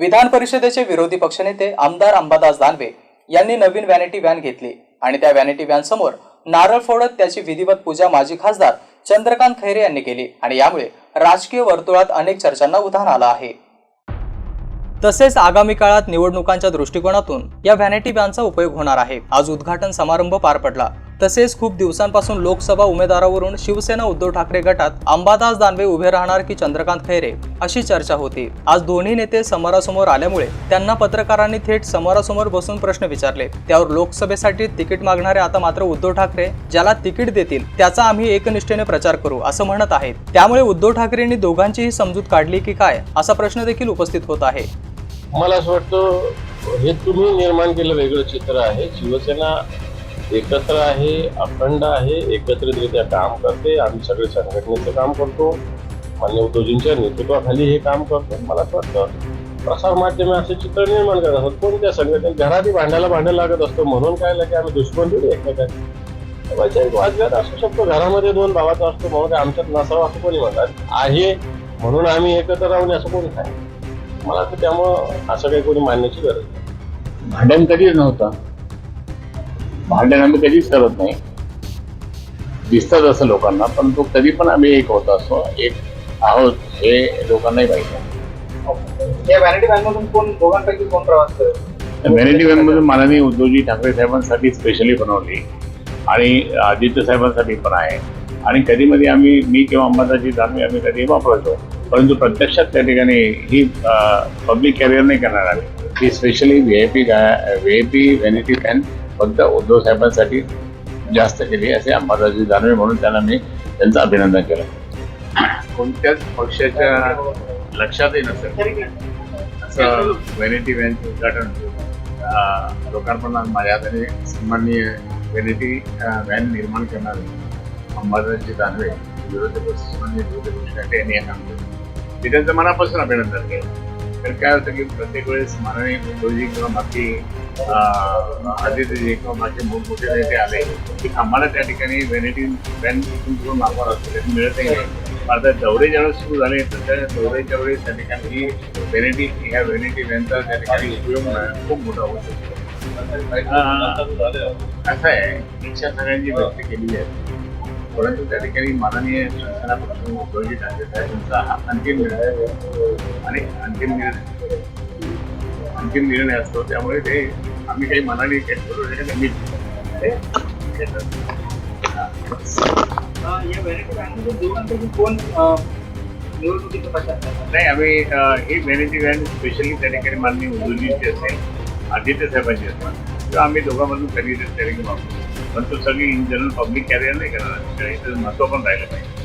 विधान परिषदेचे विरोधी पक्षनेते आमदार अंबादास दानवे यांनी नवीन व्हॅनिटी व्हॅन घेतली आणि त्या व्हॅनिटी व्हॅन समोर नारळ फोडत त्याची विधिवत पूजा माजी खासदार चंद्रकांत खैरे यांनी केली आणि यामुळे राजकीय वर्तुळात अनेक चर्चांना उधाण आलं आहे. तसेच आगामी काळात निवडणुकांच्या दृष्टिकोनातून या व्हॅनिटी व्हॅनचा उपयोग होणार आहे. आज उद्घाटन समारंभ पार पडला. तसेच खूप दिवसांपासून लोकसभा उमेदवारावरून शिवसेना उद्धव ठाकरे गटात अंबादास दानवे उभे राहणार की चंद्रकांत खैरे अशी चर्चा होती. आज दोन्ही नेते समोरासमोर आल्यामुळे त्यांना पत्रकारांनी थेट समोरासमोर बसून प्रश्न विचारले. त्यावर लोकसभेसाठी तिकीट मागणारे आता मात्र उद्धव ठाकरे ज्याला तिकीट देतील त्याचा आम्ही एकनिष्ठेने प्रचार करू असं म्हणत आहेत. त्यामुळे उद्धव ठाकरेंनी दोघांचीही समजूत काढली की काय असा प्रश्न देखील उपस्थित होत आहे. मला असं वाटतं हे तुम्ही निर्माण केलं वेगळं चित्र आहे. शिवसेना एकत्र आहे अखंड आहे एकत्रितरित्या काम करते. आम्ही सगळे संघटनेचं काम करतो. मान्य उद्धवजींच्या नेतृत्वाखाली हे काम करतो. मला असं वाटतं प्रसार माध्यमे असे चित्र निर्माण करत असतात कोणत्या संघटने घरातही भांडायला भांडायला लागत असतो म्हणून काय की आम्ही दुश्मन थोडी एकमेकांनी? वैचारिक वादविवाद असू शकतो. घरामध्ये दोन भावाचा असतो म्हणून काय आमच्यात नसावा असं कोणी म्हणतात आहे म्हणून आम्ही एकत्र राहून असं कोणी काय मला तर त्यामुळं असं काही कोणी मानण्याची गरज नाही. भांडण कधीच नव्हतं. भांडण आम्ही कधीच करत नाही. दिसतात असं लोकांना पण तो कधी पण आम्ही एक होत असतो. एक आहोत हे लोकांनाही या व्हॅनिटी मधून कोण दोघांपैकी कोण प्रवास करेल व्हॅनिटी व्हॅनमधून माननीय उद्धवजी ठाकरे साहेबांसाठी स्पेशली बनवली. आणि आदित्य साहेबांसाठी पण आहे. आणि कधी मध्ये आम्ही मी किंवा अंबादाजी दानवे आम्ही कधी वापरतो. परंतु प्रत्यक्षात त्या ठिकाणी ही पब्लिक कॅरियर नाही करणार आम्ही. ही specially V I P V I P vanity van फक्त उद्धव साहेबांसाठी जास्त केली असे अंबादाजी दानवे म्हणून त्यांना मी त्यांचं अभिनंदन केलं. कोणत्याच पक्षाच्या लक्षातही नसेल. असं व्हॅनिटी व्हॅनचं उद्घाटन अं, लोकार्पणात माझ्या हाताने सन्माननीय व्हॅनिटी व्हॅन निर्माण करणारे अंबादासजी दानवे विरोधी पक्ष सन्माननीय विरोधी पक्ष नेते यांनी हे काम केलं. मी त्यांचं मनापासून अभिनंदन केलं. तर काय होतं की प्रत्येक वेळेस माननीय उद्धवजी किंवा बाकी अं, आदित्यजी किंवा बाकी मोठमोठे नेते आले की आम्हाला त्या ठिकाणी व्हॅनिटी व्हॅन इथून तिकडून मागवावं लागतं ते मिळतही नाही आता दौरे ज्यावेळेस सुरू झाले तर त्या दौऱ्याच्या वेळेस त्या ठिकाणी ही व्हॅनिटी ह्या व्हॅनिटी व्हॅनचा त्या ठिकाणी उपयोग खूप मोठा होऊ शकतो असं आहे इच्छा सगळ्यांची व्यक्त केलेली आहे परंतु त्या ठिकाणी माननीय शासनापासून पक्ष उद्धवजी ठाकरे साहेबांचा हा अंतिम निर्णय आणि अंतिम निर्णय. अंतिम निर्णय असतो. त्यामुळे ते आम्ही काही मनाने काही करू शकत मी ते कोण नाही आम्ही ही व्हॅनिटी व्हॅन स्पेशली त्या ठिकाणी माननीय उद्धवजीची असेल आदित्य साहेबांची असतात किंवा आम्ही दोघांमधून कधी त्या ठिकाणी वापरतो पण तो सगळी इन जनरल पब्लिक कॅरियर नाही करणार. त्याचं महत्त्व पण राहिलं पाहिजे